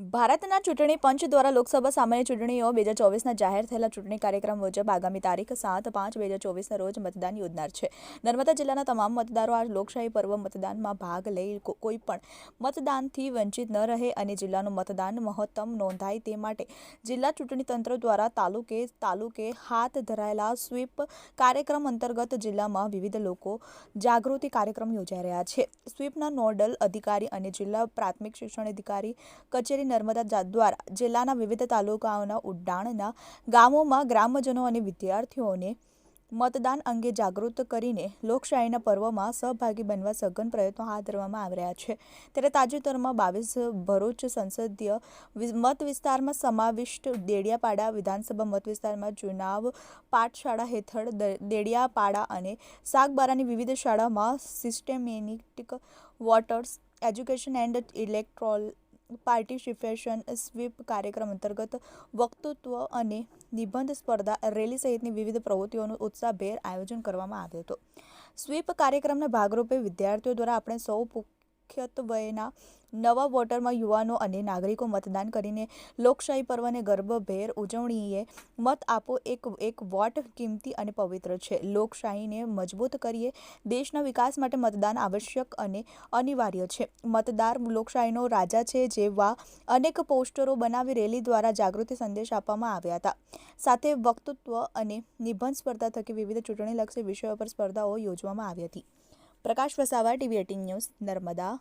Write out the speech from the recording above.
ભારતના ચૂંટણી પંચ દ્વારા લોકસભા સામાન્ય ચૂંટણીઓ બે હજાર ચોવીસના જાહેર થયેલા ચૂંટણી કાર્યક્રમ મુજબ આગામી તારીખ સાત પાંચ બે હજાર ચોવીસના રોજ મતદાન યોજનાર છે. નર્મદા જિલ્લાના તમામ મતદારો આ લોકશાહી પર્વ મતદાનમાં ભાગ લઈ કોઈ પણ મતદાનથી વંચિત ન રહે અને જિલ્લાનું મતદાન મહત્તમ નોંધાય તે માટે જિલ્લા ચૂંટણી તંત્ર દ્વારા તાલુકે તાલુકે હાથ ધરાયેલા સ્વીપ કાર્યક્રમ અંતર્ગત જિલ્લામાં વિવિધ લોકો જાગૃતિ કાર્યક્રમ યોજાઈ રહ્યા છે. સ્વીપના નોડલ અધિકારી અને જિલ્લા પ્રાથમિક શિક્ષણ અધિકારી, કચેરી નર્મદા દ્વારા જિલ્લાના વિવિધ તાલુકાઓના ઉડાણના ગામોમાં ગ્રામજનો અને વિદ્યાર્થીઓને મતદાન અંગે જાગૃત કરીને લોકશાહીના પર્વમાં સહભાગી બનવા સઘન પ્રયત્નો હાથ ધરવામાં આવી રહ્યા છે. ત્યારે તાજેતરમાં બાવીસ ભરૂચ સંસદીય મત વિસ્તારમાં સમાવિષ્ટ દેડિયાપાડા વિધાનસભા મત વિસ્તારમાં ચુનાવ પાઠશાળા હેઠળ દેડિયાપાડા અને સાગબારાની વિવિધ શાળામાં systematic voters education and electoral participation SVEEP કાર્યક્રમ અંતર્ગત વક્તૃત્વ અને નિબંધ સ્પર્ધા રેલી સહિતની વિવિધ પ્રવૃત્તિઓનું ઉત્સાહભેર આયોજન કરવામાં આવ્યું હતું. સ્વીપ કાર્યક્રમના ભાગરૂપે વિદ્યાર્થીઓ દ્વારા આપણે સૌ મુખ્યત્વેના નવા વોટરમાં યુવાનો અને નાગરિકો મતદાન કરીને લોકશાહી પર્વને ગર્ભભેર ઉજવણીએ મત આપો એક એક વોટ કિંમતી અને પવિત્ર છે. લોકશાહીને મજબૂત કરીએ દેશના વિકાસ માટે મતદાન આવશ્યક અને અનિવાર્ય છે. મતદાર લોકશાહીનો રાજા છે જેવા અનેક પોસ્ટરો બનાવી રેલી દ્વારા જાગૃતિ સંદેશ આપવામાં આવ્યા હતા. સાથે વક્તૃત્વ અને નિબંધ સ્પર્ધા થકી વિવિધ ચૂંટણીલક્ષી વિષયો પર સ્પર્ધાઓ યોજવામાં આવી હતી. Prakash Vasava, TV eighteen news, Narmada.